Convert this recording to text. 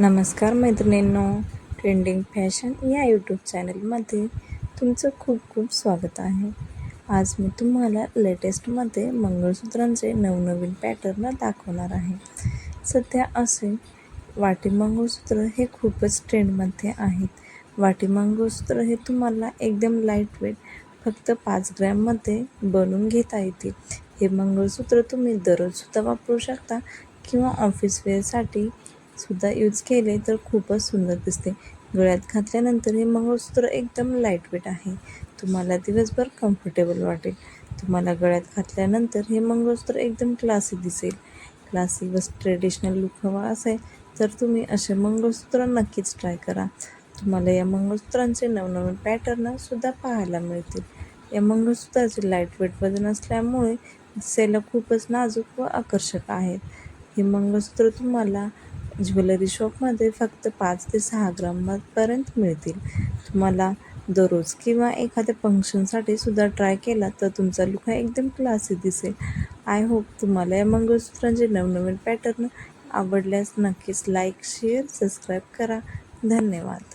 नमस्कार मैत्रिणींनो trending fashion या यूट्यूब चॅनलमध्ये तुमचं खूप खूप स्वागत आहे. आज मी तुम्हाला लेटेस्टमध्ये मंगळसूत्रांचे नवनवीन पॅटर्न दाखवणार आहे. सध्या असे वाटी मंगळसूत्र हे खूपच ट्रेंडमध्ये आहेत. वाटी मंगळसूत्र हे तुम्हाला एकदम लाइट वेट फक्त पाच ग्रॅममध्ये बनवून घेता येतील हे मंगळसूत्र तुम्ही दररोजसुद्धा वापरू शकता किंवा ऑफिस वेअरसाठी सुद्धा यूज केले तर खूपच सुंदर दिसते. गळ्यात घातल्यानंतर हे मंगळसूत्र एकदम लाईटवेट आहे. तुम्हाला दिवसभर कम्फर्टेबल वाटेल. तुम्हाला गळ्यात घातल्यानंतर हे मंगळसूत्र एकदम क्लासी दिसेल. क्लासी व ट्रेडिशनल लुक हवा असेल तर तुम्ही असे मंगळसूत्र नक्कीच ट्राय करा. तुम्हाला या मंगळसूत्रांचे नवनवीन पॅटर्नसुद्धा पाहायला मिळतील. या मंगळसूत्राचे लाईटवेट वजन असल्यामुळे दिसायला खूपच नाजूक व आकर्षक आहेत. हे मंगळसूत्र तुम्हाला ज्वेलरी शॉपमध्ये फक्त पाच ते सहा ग्रामपर्यंत मिळतील. तुम्हाला दररोज किंवा एखाद्या फंक्शनसाठी सुद्धा ट्राय केला तर तुमचा लुक हा एकदम क्लासी दिसेल. आय होप तुम्हाला या मंगळसूत्रांचे नवनवीन पॅटर्न आवडल्यास नक्कीच लाईक शेअर सबस्क्राईब करा. धन्यवाद.